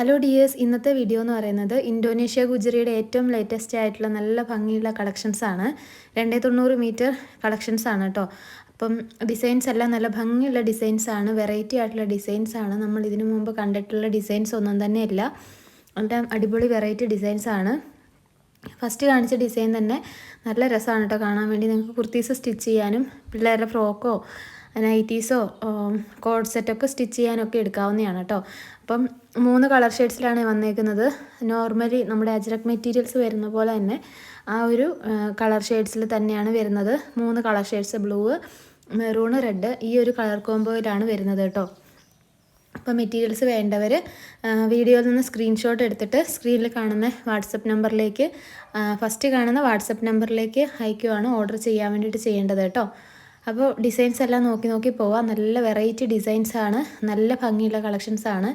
Hello dears ഇന്നത്തെ video എന്ന് പറയുന്നത് ഇന്തോനേഷ്യ ഗുജറിയുടെ ഏറ്റവും ലേറ്റസ്റ്റ് ആയിട്ടുള്ള നല്ല ഭംഗിയുള്ള കളക്ഷൻസ് ആണ്. രണ്ടേ തൊണ്ണൂറ് മീറ്റർ കളക്ഷൻസ് ആണ് കേട്ടോ അപ്പം ഡിസൈൻസ് എല്ലാം നല്ല ഭംഗിയുള്ള ഡിസൈൻസ് ആണ്. വെറൈറ്റി ആയിട്ടുള്ള ഡിസൈൻസ് ആണ്. നമ്മൾ ഇതിനു മുമ്പ് കണ്ടിട്ടുള്ള ഡിസൈൻസ് ഒന്നും തന്നെ ഇല്ല. എല്ലാം അടിപൊളി വെറൈറ്റി ഡിസൈൻസ് ആണ്. ഫസ്റ്റ് കാണിച്ച ഡിസൈൻ തന്നെ നല്ല രസമാണ് കേട്ടോ കാണാൻ വേണ്ടി. നിങ്ങൾക്ക് കുർത്തീസ് സ്റ്റിച്ച് ചെയ്യാനും പിള്ളേരുടെ ഫ്രോക്കോ നൈറ്റീസോ കോഡ് സെറ്റൊക്കെ സ്റ്റിച്ച് ചെയ്യാനൊക്കെ എടുക്കാവുന്നതാണ് കേട്ടോ അപ്പം മൂന്ന് കളർ ഷെയ്ഡ്സിലാണ് വന്നേക്കുന്നത്. നോർമലി നമ്മുടെ അജ്രക് മെറ്റീരിയൽസ് വരുന്ന പോലെ തന്നെ ആ ഒരു കളർ ഷെയ്ഡ്സിൽ തന്നെയാണ് വരുന്നത്. മൂന്ന് colour shades blue maroon red ഈ ഒരു കളർ കോമ്പോയിലാണ് വരുന്നത് കേട്ടോ അപ്പോൾ മെറ്റീരിയൽസ് വേണ്ടവർ വീഡിയോയിൽ നിന്ന് സ്ക്രീൻഷോട്ട് എടുത്തിട്ട് സ്ക്രീനിൽ കാണുന്ന വാട്സപ്പ് നമ്പറിലേക്ക് ഫസ്റ്റ് കാണുന്ന വാട്സപ്പ് നമ്പറിലേക്ക് അയക്കുവാണ് ഓർഡർ ചെയ്യാൻ വേണ്ടിയിട്ട് ചെയ്യേണ്ടത് കേട്ടോ അപ്പോൾ ഡിസൈൻസ് എല്ലാം നോക്കി നോക്കി പോവാം. നല്ല വെറൈറ്റി ഡിസൈൻസ് ആണ്. നല്ല ഭംഗിയുള്ള കളക്ഷൻസ് ആണ്.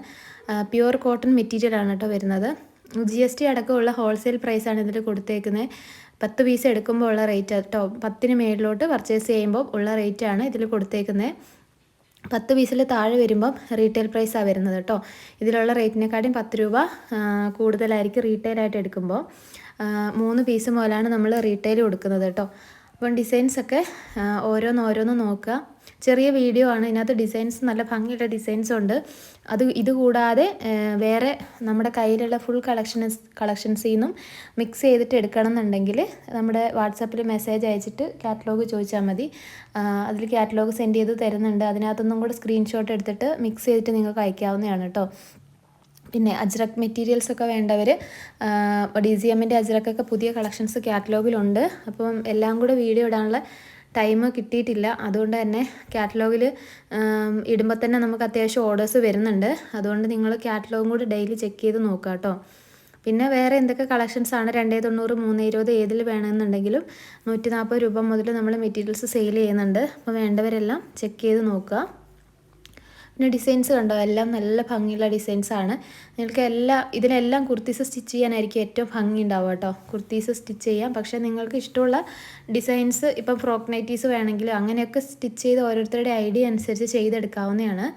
പ്യുവർ കോട്ടൺ മെറ്റീരിയൽ ആണ് കേട്ടോ വരുന്നത്. ജി എസ് ടി അടക്കമുള്ള ഹോൾസെയിൽ പ്രൈസാണ് ഇതിൽ കൊടുത്തേക്കുന്നത് പത്ത് പീസ് എടുക്കുമ്പോൾ ഉള്ള റേറ്റ് കേട്ടോ പത്തിന് മേളിലോട്ട് പർച്ചേസ് ചെയ്യുമ്പോൾ ഉള്ള റേറ്റാണ് ഇതിൽ കൊടുത്തേക്കുന്നത് പത്ത് പീസിൽ താഴെ വരുമ്പം റീറ്റെയിൽ പ്രൈസാണ് വരുന്നത് കേട്ടോ. ഇതിലുള്ള റേറ്റിനെക്കാട്ടും പത്ത് രൂപ കൂടുതലായിരിക്കും റീറ്റെയിലായിട്ട് എടുക്കുമ്പോൾ മൂന്ന് പീസ് മുതലാണ് നമ്മൾ റീറ്റെയിൽ കൊടുക്കുന്നത് കേട്ടോ. അപ്പം ഡിസൈൻസൊക്കെ ഓരോന്ന് ഓരോന്ന് നോക്കുക. ചെറിയ വീഡിയോ ആണ് ഇതിനകത്ത് ഡിസൈൻസ് നല്ല ഭംഗിയുള്ള ഡിസൈൻസ് ഉണ്ട്. അത് ഇതുകൂടാതെ വേറെ നമ്മുടെ കയ്യിലുള്ള ഫുൾ കളക്ഷൻസ് കളക്ഷൻസിൽ നിന്നും മിക്സ് ചെയ്തിട്ട് എടുക്കണം എന്നുണ്ടെങ്കിൽ നമ്മുടെ വാട്സാപ്പിൽ മെസ്സേജ് അയച്ചിട്ട് കാറ്റലോഗ് ചോദിച്ചാൽ മതി. അതിൽ കാറ്റലോഗ് സെൻഡ് ചെയ്ത് തരുന്നുണ്ട്. അതിനകത്തൊന്നും കൂടെ സ്ക്രീൻഷോട്ട് എടുത്തിട്ട് മിക്സ് ചെയ്തിട്ട് നിങ്ങൾക്ക് അയക്കാവുന്നതാണ് കേട്ടോ. പിന്നെ അജ്രക് മെറ്റീരിയൽസ് ഒക്കെ വേണ്ടവർ ഡി സി എമ്മിന്റെ അജ്രക്കൊക്കെ പുതിയ കളക്ഷൻസ് കാറ്റലോഗിലുണ്ട് അപ്പം എല്ലാം കൂടെ വീഡിയോ ഇടാനുള്ള ടൈം കിട്ടിയിട്ടില്ല. അതുകൊണ്ട് തന്നെ കാറ്റലോഗിൽ ഇടുമ്പോൾ തന്നെ നമുക്ക് അത്യാവശ്യം ഓർഡേഴ്സ് വരുന്നുണ്ട്. അതുകൊണ്ട് നിങ്ങൾ കാറ്റലോഗും കൂടി ഡെയിലി ചെക്ക് ചെയ്ത് നോക്കുക കേട്ടോ. പിന്നെ വേറെ എന്തൊക്കെ കളക്ഷൻസ് ആണ്? രണ്ടേ തൊണ്ണൂറ് മൂന്ന് ഇരുപത് ഏതിൽ വേണമെന്നുണ്ടെങ്കിലും നൂറ്റി നാൽപ്പത് രൂപ മുതൽ നമ്മൾ മെറ്റീരിയൽസ് സെയിൽ ചെയ്യുന്നുണ്ട്. അപ്പോൾ വേണ്ടവരെല്ലാം ചെക്ക് ചെയ്ത് നോക്കുക. പിന്നെ ഡിസൈൻസ് കണ്ടോ? എല്ലാം നല്ല ഭംഗിയുള്ള ഡിസൈൻസ് ആണ്. നിങ്ങൾക്ക് എല്ലാ ഇതിനെല്ലാം കുർത്തീസ് സ്റ്റിച്ച് ചെയ്യാനായിരിക്കും ഏറ്റവും ഭംഗി ഉണ്ടാവുക കേട്ടോ. കുർത്തീസ് സ്റ്റിച്ച് ചെയ്യാം. പക്ഷേ നിങ്ങൾക്ക് ഇഷ്ടമുള്ള ഡിസൈൻസ് ഇപ്പം ഫ്രോക്ക് നൈറ്റീസ് വേണമെങ്കിൽ അങ്ങനെയൊക്കെ സ്റ്റിച്ച് ചെയ്ത് ഓരോരുത്തരുടെ ഐഡിയ അനുസരിച്ച് ചെയ്തെടുക്കാവുന്നതാണ്.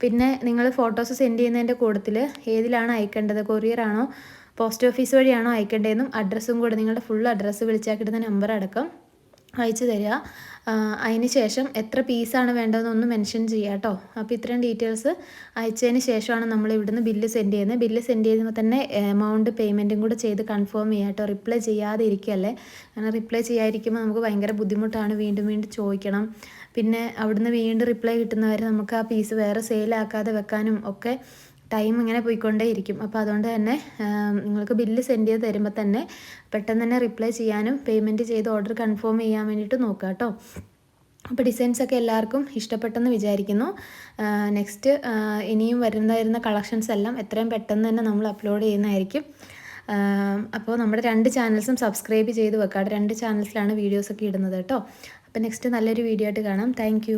പിന്നെ നിങ്ങൾ ഫോട്ടോസ് സെൻഡ് ചെയ്യുന്നതിന്റെ കൂട്ടത്തിൽ ഏതിലാണ് അയക്കേണ്ടത്? കൊറിയർ ആണോ? പോസ്റ്റ് ഓഫീസ് വഴിയാണോ അയക്കേണ്ടതെന്നും അഡ്രസ്സും കൂടെ നിങ്ങളുടെ ഫുൾ അഡ്രസ്സ് വിളിച്ചാക്കിടുന്ന നമ്പർ അടക്കം അയച്ചു തരിക. അതിന് ശേഷം എത്ര പീസാണ് വേണ്ടതെന്നൊന്ന് മെൻഷൻ ചെയ്യുക കേട്ടോ. അപ്പോൾ ഇത്രയും ഡീറ്റെയിൽസ് അയച്ചതിന് ശേഷമാണ് നമ്മൾ ഇവിടുന്ന് ബില്ല് സെൻഡ് ചെയ്യുന്നത്. ബില്ല് സെൻഡ് ചെയ്യുമ്പോൾ തന്നെ എമൗണ്ട് പേയ്മെന്റും കൂടെ ചെയ്ത് കൺഫേം ചെയ്യുക കേട്ടോ. റിപ്ലൈ ചെയ്യാതെ ഇരിക്കുകയല്ലേ കാരണം റിപ്ലൈ ചെയ്യാതിരിക്കുമ്പോൾ നമുക്ക് ഭയങ്കര ബുദ്ധിമുട്ടാണ്. വീണ്ടും വീണ്ടും ചോദിക്കണം. പിന്നെ അവിടുന്ന് വീണ്ടും റിപ്ലൈ കിട്ടുന്നവരെ നമുക്ക് ആ പീസ് വേറെ സെയിലാക്കാതെ വെക്കാനും ഒക്കെ ടൈം ഇങ്ങനെ പോയിക്കൊണ്ടേയിരിക്കും. അപ്പോൾ അതുകൊണ്ട് തന്നെ നിങ്ങൾക്ക് ബില്ല് സെൻഡ് ചെയ്ത് തരുമ്പോൾ തന്നെ പെട്ടെന്ന് തന്നെ റിപ്ലൈ ചെയ്യാനും പേയ്മെന്റ് ചെയ്ത് ഓർഡർ കൺഫേം ചെയ്യാൻ വേണ്ടിയിട്ട് നോക്കുക കേട്ടോ. അപ്പോൾ ഡിസൈൻസ് ഒക്കെ എല്ലാവർക്കും ഇഷ്ടപ്പെട്ടെന്ന് വിചാരിക്കുന്നു. നെക്സ്റ്റ് ഇനിയും വരുന്ന വരുന്ന കളക്ഷൻസ് എല്ലാം എത്രയും പെട്ടെന്ന് തന്നെ നമ്മൾ അപ്ലോഡ് ചെയ്യുന്നതായിരിക്കും. അപ്പോൾ നമ്മുടെ രണ്ട് ചാനൽസും സബ്സ്ക്രൈബ് ചെയ്ത് വെക്കാം. രണ്ട് ചാനൽസിലാണ് വീഡിയോസൊക്കെ ഇടുന്നത് കേട്ടോ. അപ്പോൾ നെക്സ്റ്റ് നല്ലൊരു വീഡിയോ ആയിട്ട് കാണാം. താങ്ക്